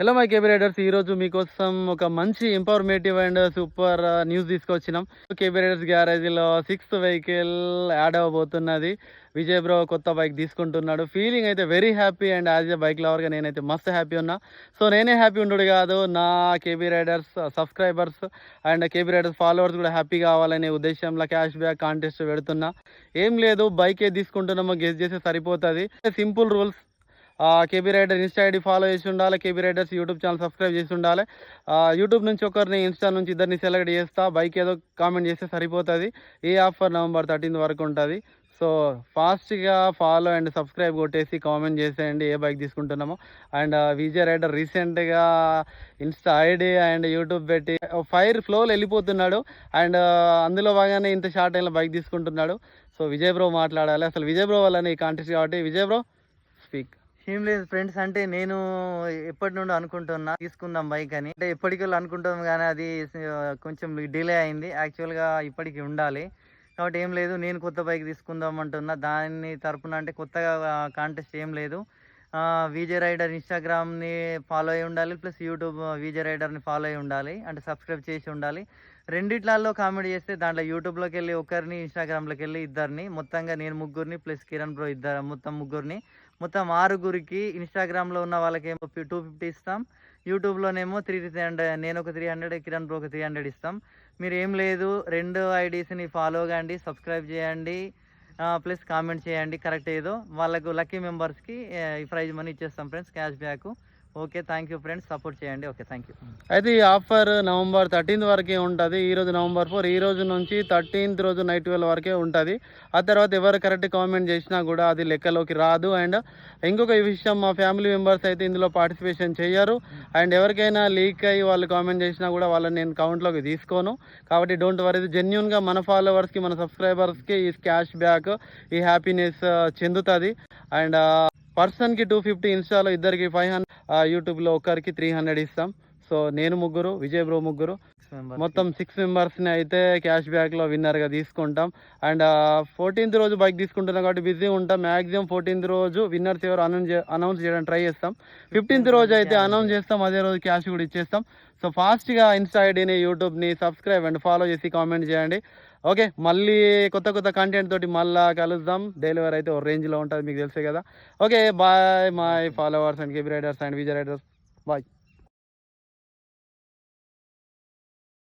Hello my KB riders ఈ రోజు మీకోసం ఒక మంచి ఇన్ఫర్మేటివ్ అండ్ సూపర్ న్యూస్ తీసుకొచ్చినాం. కేబీ రైడర్స్ గ్యారేజీలో సిక్స్త్ వెహికల్ యాడ్ అవ్వబోతున్నది. విజయ్ బ్రో కొత్త బైక్ తీసుకుంటున్నాడు. ఫీలింగ్ అయితే very happy and as a bike లవర్గా నేనైతే మస్తు హ్యాపీ ఉన్నా. సో నేనే హ్యాపీ ఉండడు కాదు నా KB riders subscribers and KB riders followers కూడా హ్యాపీ కావాలనే ఉద్దేశంలో క్యాష్ బ్యాక్ కాంటెస్ట్ పెడుతున్నా. ఏం లేదు బైక్ ఏ తీసుకుంటున్నామో గెస్ చేస్తే సరిపోతుంది. Simple rules KB rider insta ID follow చేసి ఉండాలి. KB riders YouTube channel subscribe చేసి ఉండాలి. యూట్యూబ్ నుంచి ఒకరిని ఇన్స్టా నుంచి ఇద్దరిని సెలెక్ట్ చేస్తా. బైక్ ఏదో కామెంట్ చేస్తే సరిపోతుంది. ఈ ఆఫర్ నవంబర్ థర్టీన్త్ వరకు ఉంటుంది. సో ఫాస్ట్గా ఫాలో అండ్ సబ్స్క్రైబ్ కొట్టేసి కామెంట్ చేసేయండి. ఏ బైక్ తీసుకుంటున్నామో. అండ్ విజయ్ రైడర్ రీసెంట్గా ఇన్స్టా ఐడి అండ్ యూట్యూబ్ పెట్టి ఫైర్ ఫ్లోలో వెళ్ళిపోతున్నాడు. అండ్ అందులో బాగానే ఇంత షార్ట్ అయిన బైక్ తీసుకుంటున్నాడు. సో విజయ్ బ్రో మాట్లాడాలి. అసలు విజయ్ బ్రో వల్లనే ఈ కాంటెస్ట్ కాబట్టి విజయ్ బ్రో స్పీక్ ఏం లేదు ఫ్రెండ్స్ అంటే నేను ఎప్పటి నుండి అనుకుంటున్నా తీసుకుందాం బైక్ అని. అంటే ఎప్పటికెళ్ళి అనుకుంటాం కానీ అది కొంచెం డిలే అయింది. యాక్చువల్గా ఇప్పటికి ఉండాలి. కాబట్టి ఏం లేదు నేను కొత్త బైక్ తీసుకుందాం అంటున్నా. దాని తరపున అంటే కొత్తగా కాంటెస్ట్ ఏం లేదు. విజయ్ రైడర్ ఇన్స్టాగ్రామ్ని ఫాలో అయి ఉండాలి. ప్లస్ యూట్యూబ్ విజయ్ రైడర్ని ఫాలో అయి ఉండాలి. అంటే సబ్స్క్రైబ్ చేసి ఉండాలి. రెండిట్లలో కామెంట్ చేస్తే దాంట్లో యూట్యూబ్లోకి వెళ్ళి ఒకరిని ఇన్స్టాగ్రామ్లోకి వెళ్ళి ఇద్దరిని. మొత్తంగా నేను ముగ్గురిని ప్లస్ కిరణ్ బ్రో ఇద్దరు మొత్తం ముగ్గురిని. మొత్తం ఆరుగురికి ఇన్స్టాగ్రామ్లో ఉన్న వాళ్ళకేమో టూ ఫిఫ్టీ ఇస్తాం. యూట్యూబ్లోనేమో త్రీ త్రీ హండ్రెడ్ నేను ఒక త్రీ హండ్రెడ్ కిరణ్ బ్రో ఒక త్రీ హండ్రెడ్ ఇస్తాం. మీరు ఏం లేదు రెండు ఐడీస్ని ఫాలో కాండి సబ్స్క్రైబ్ చేయండి ప్లస్ కామెంట్ చేయండి. కరెక్ట్ ఏదో వాళ్ళకు లక్కీ మెంబర్స్కి ఈ ప్రైజ్ మనీ ఇచ్చేస్తాం friends cash back. Okay thank you friends. Support చేయండి. ఓకే థ్యాంక్ యూ అయితే ఈ ఆఫర్ నవంబర్ థర్టీన్త్ వరకే ఉంటుంది. ఈ రోజు నవంబర్ ఫోర్ ఈ రోజు నుంచి థర్టీన్త్ రోజు నైట్ ట్వెల్వ్ వరకే ఉంటుంది. ఆ తర్వాత ఎవరు కరెక్ట్ కామెంట్ చేసినా కూడా అది లెక్కలోకి రాదు. అండ్ ఇంకొక విషయం మా ఫ్యామిలీ మెంబర్స్ అయితే ఇందులో పార్టిసిపేషన్ చేయరు. అండ్ ఎవరికైనా లీక్ అయ్యి వాళ్ళు కామెంట్ చేసినా కూడా వాళ్ళని నేను కౌంట్లోకి తీసుకోను. కాబట్టి డోంట్ వరీ జెన్యున్గా మన ఫాలోవర్స్కి మన సబ్స్క్రైబర్స్కి ఈ క్యాష్ బ్యాక్ ఈ హ్యాపీనెస్ చెందుతుంది. అండ్ పర్సన్కి టూ ఫిఫ్టీ ఇన్స్టాలో ఇద్దరికి ఫైవ్ హండ్రెడ్ యూట్యూబ్లో ఒకరికి త్రీ హండ్రెడ్ ఇస్తాం. సో నేను ముగ్గురు విజయ్ బ్రో ముగ్గురు. మొత్తం సిక్స్ మెంబర్స్ని అయితే క్యాష్ బ్యాక్లో విన్నర్గా తీసుకుంటాం. అండ్ ఫోర్టీన్త్ రోజు బైక్ తీసుకుంటున్నాం కాబట్టి బిజీ ఉంటాం. మ్యాక్సిమం ఫోర్టీన్త్ రోజు విన్నర్స్ ఎవరు అనౌన్స్ అనౌన్స్ చేయడానికి ట్రై చేస్తాం. ఫిఫ్టీన్త్ రోజు అయితే అనౌన్స్ చేస్తాం. అదే రోజు క్యాష్ కూడా ఇచ్చేస్తాం. సో ఫాస్ట్గా ఇన్స్టా ఐడిని యూట్యూబ్ని సబ్స్క్రైబ్ అండ్ ఫాలో చేసి కామెంట్ చేయండి. ఓకే మళ్ళీ కొత్త కొత్త కంటెంట్ తోటి మళ్ళా కలుద్దాం. డెలివరీ అయితే ఒక రేంజ్లో ఉంటుంది మీకు తెలుసే కదా. Okay bye my followers and KB riders and Vijay riders bye